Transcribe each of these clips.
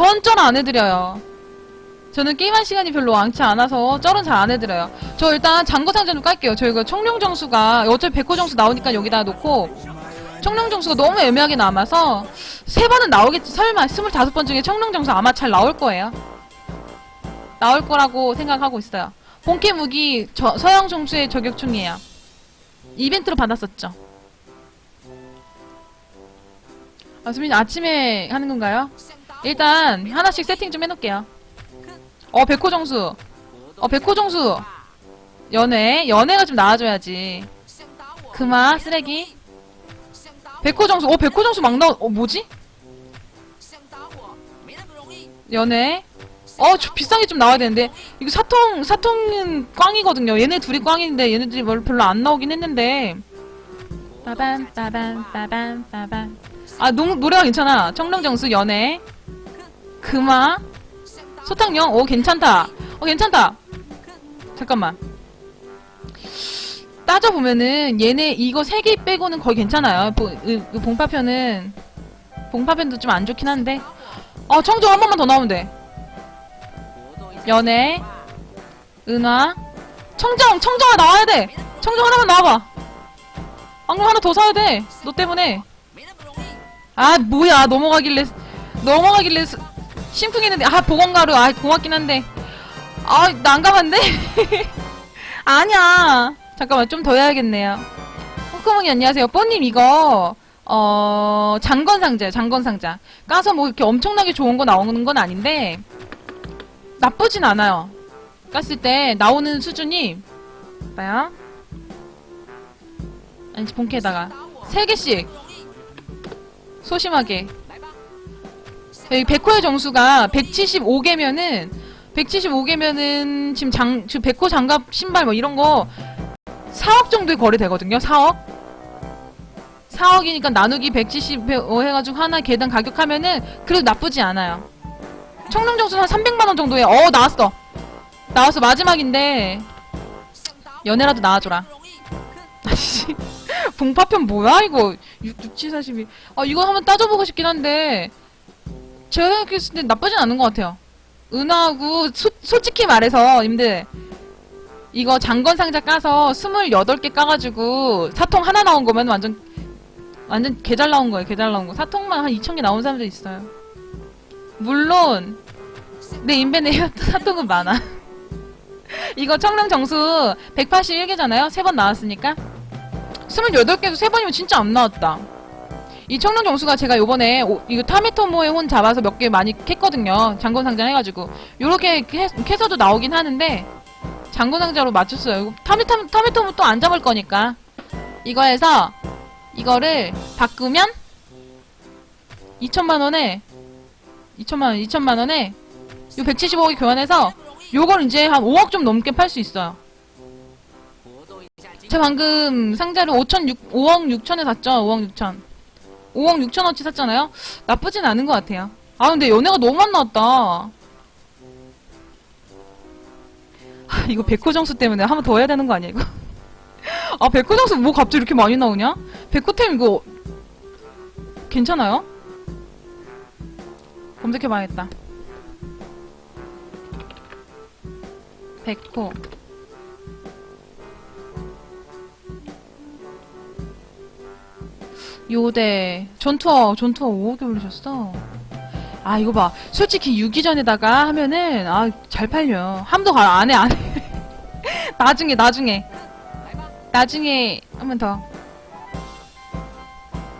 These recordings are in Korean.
전 쩔 안 해드려요. 저는 게임할 시간이 별로 많지 않아서 쩔은 잘 안 해드려요. 저 일단 장거상자 좀 깔게요. 저희가 청룡정수가 어차피 백호정수 나오니까 여기다 놓고 청룡정수가 너무 애매하게 남아서 세 번은 나오겠지. 설마 스물다섯 번 중에 청룡정수 아마 잘 나올 거예요. 나올 거라고 생각하고 있어요. 본캐 무기 저, 서양 정수의 저격총이에요. 이벤트로 받았었죠. 아, 수민 아침에 하는 건가요? 일단 하나씩 세팅 좀 해놓을게요. 어, 백호 정수. 어, 백호 정수. 연애. 연애가 좀 나와줘야지. 금화, 쓰레기. 백호 정수. 어, 백호 정수 막 나오, 어, 뭐지? 연애. 어, 저 비싼 게 좀 나와야 되는데. 이거 사통, 사통은 꽝이거든요. 얘네 둘이 꽝인데, 얘네들이 뭘 별로 안 나오긴 했는데. 빠밤, 빠밤, 빠밤, 빠밤. 아, 노, 노래가 괜찮아. 청룡정수, 연애. 금화. 소탕령, 오, 괜찮다. 어, 괜찮다. 잠깐만. 따져보면은, 얘네 이거 세 개 빼고는 거의 괜찮아요. 보, 이, 이 봉파편은, 봉파편도 좀 안 좋긴 한데. 어, 청정 한 번만 더 나오면 돼. 연애, 은화, 청정, 청정아 나와야 돼. 청정 하나만 나와봐. 악령 하나 더 사야 돼. 너 때문에. 아, 뭐야. 넘어가길래, 넘어가길래 스- 심쿵했는데. 아, 보건가루. 아, 고맙긴 한데. 아, 난감한데? 아니야. 잠깐만, 좀 더 해야겠네요. 호크몽이 안녕하세요. 뽀님 이거, 어, 장건 상자예요, 장건 상자. 까서 뭐 이렇게 엄청나게 좋은 거 나오는 건 아닌데, 나쁘진 않아요. 깠을 때 나오는 수준이, 봐요. 아니, 본캐에다가. 세 개씩. 소심하게. 백호의 정수가 175개면은 175개면은 지금 장, 지금 백호 장갑 신발 뭐 이런 거 4억 정도에 거래되거든요. 4억. 4억이니까 나누기 175 해가지고 하나 계단 가격 하면은 그래도 나쁘지 않아요. 청룡 정수는 한 300만 원 정도에 어 나왔어. 나왔어 마지막인데 연애라도 나와줘라. 아씨 봉파편 뭐야 이거 6, 6, 7, 42. 아 이거 한번 따져보고 싶긴 한데 제가 생각했을 때 나쁘진 않은 것 같아요. 은하고 소, 솔직히 말해서 님들 이거 장건 상자 까서 28개 까가지고 사통 하나 나온 거면 완전 완전 개 잘 나온 거예요 개 잘 나온 거. 사통만 한 2,000개 나온 사람도 있어요. 물론 내 인벤에 사통은 많아. 이거 청릉 정수 181개잖아요? 세 번 나왔으니까? 28개에서 세 번이면 진짜 안 나왔다 이 청룡 정수가 제가 요번에 오- 이거 타미토모의 혼 잡아서 몇 개 많이 캤거든요. 장건상자 해가지고 요렇게 캐, 캐서도 나오긴 하는데 장건상자로 맞췄어요. 이거 타미토, 타미토모 또 안 잡을 거니까 이거 해서 이거를 바꾸면 2천만 원에 2천만 원, 2천만 원에 요 175억이 교환해서 요걸 이제 한 5억 좀 넘게 팔 수 있어요. 제가 방금 상자를 5천 6, 5억 6천에 샀죠. 5억 6천. 5억 6천원치 샀잖아요? 나쁘진 않은 것 같아요. 아, 근데 연애가 너무 안 나왔다. 하, 이거 백호 정수 때문에 한 번 더 해야 되는 거 아니야, 이거? 아, 백호 정수 뭐 갑자기 이렇게 많이 나오냐? 백호템 이거, 괜찮아요? 검색해봐야겠다. 백호. 요대 전투어 전투어 5억에 올리셨어. 아 이거 봐. 솔직히 유기전에다가 하면은 아 잘 팔려. 함도 가 안해 안해. 나중에 나중에 나중에 한번 더.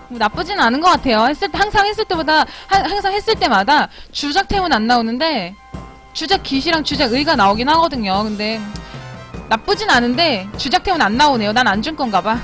뭐 나쁘진 않은 것 같아요. 했을 때 항상 했을 때보다 하- 항상 했을 때마다 주작템은 안 나오는데 주작 기시랑 주작 의가 나오긴 하거든요. 근데 나쁘진 않은데 주작템은 안 나오네요. 난안준 건가 봐.